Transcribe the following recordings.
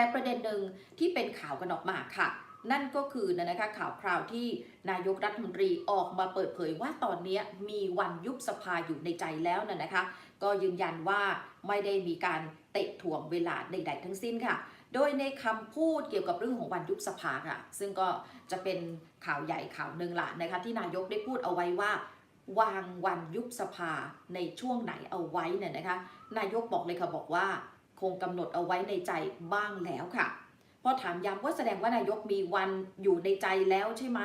แต่ประเด็นหนึ่งที่เป็นข่าวกันออกมาค่ะ นั่นก็คือนะคะข่าวคราวที่นายกรัฐมนตรีออกมาเปิดเผยว่าตอนนี้มีวันยุบสภาอยู่ในใจแล้วนะนะคะ ก็ยืนยันว่าไม่ได้มีการเตะถ่วงเวลาใดๆทั้งสิ้นค่ะโดยในคำพูดเกี่ยวกับเรื่องของวันยุบสภาค่ะ ซึ่งก็จะเป็นข่าวใหญ่ข่าวหนึ่งละนะคะที่นายกได้พูดเอาไว้ว่า วางวันยุบสภาในช่วงไหนเอาไว้เนี่ยนะคะ นายกบอกเลยค่ะบอกว่า คงกำหนดเอาไว้ในใจบ้างแล้วค่ะ พอถามย้ำว่าแสดงว่านายกมีวันอยู่ในใจแล้วใช่ไหม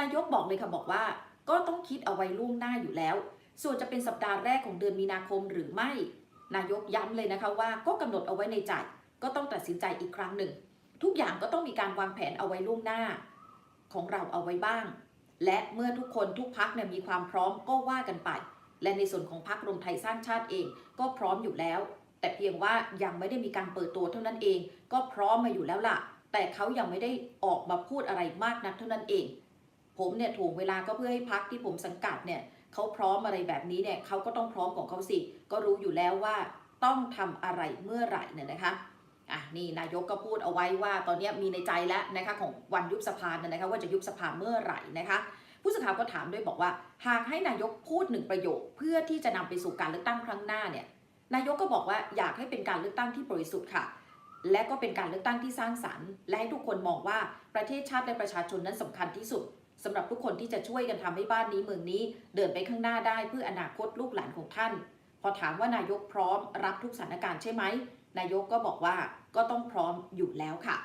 นายกบอกเลยค่ะบอกว่า ก็ต้องคิดเอาไว้ล่วงหน้าอยู่แล้ว ส่วนจะเป็นสัปดาห์แรกของเดือนมีนาคมหรือไม่ นายกย้ำเลยนะคะว่าก็กำหนดเอาไว้ในใจ ก็ต้องตัดสินใจอีกครั้งหนึ่ง ทุกอย่างก็ต้องมีการวางแผนเอาไว้ล่วงหน้า ของเราเอาไว้บ้าง และเมื่อทุกคนทุกพักเนี่ยมีความพร้อมก็ว่ากันไป และในส่วนของพักรวมไทยสร้างชาติเองก็พร้อมอยู่แล้ว แต่เพียงว่ายังไม่ได้มีการเปิดตัวเท่านั้นเอง ก็พร้อมมาอยู่แล้วล่ะ แต่เขายังไม่ได้ออกมาพูดอะไรมากนักเท่านั้นเอง ผมเนี่ยถ่วงเวลาก็เพื่อให้พักที่ผมสังกัดเนี่ยเขาพร้อมอะไรแบบนี้เนี่ยเขาก็ต้องพร้อมของเขาสิ ก็รู้อยู่แล้วว่าต้องทำอะไรเมื่อไหร่เนี่ยนะคะอะนี่นายกก็พูดเอาไว้ว่าตอนนี้มีในใจแล้วนะคะของวันยุบสภาเนี่ยนะคะว่าจะยุบสภาเมื่อไหร่นะคะผู้สื่อข่าวก็ถามด้วยบอกว่า หากให้นายกพูดหนึ่งประโยค เพื่อที่จะนำไปสู่การเลือกตั้งครั้งหน้าเนี่ย นายกก็บอกว่าอยากให้เป็นการเลือกตั้งที่บริสุทธิ์ค่ะ และก็เป็นการเลือกตั้งที่สร้างสรรค์ และให้ทุกคนมองว่าประเทศชาติและประชาชนนั้นสำคัญที่สุดสำหรับทุกคนที่จะช่วยกันทำให้บ้านนี้เมืองนี้ เดินไปข้างหน้าได้เพื่ออนาคตลูกหลานของท่าน พอถามว่านายกพร้อมรับทุกสถานการณ์ใช่ไหมนายกก็บอกว่าก็ต้องพร้อมอยู่แล้วค่ะ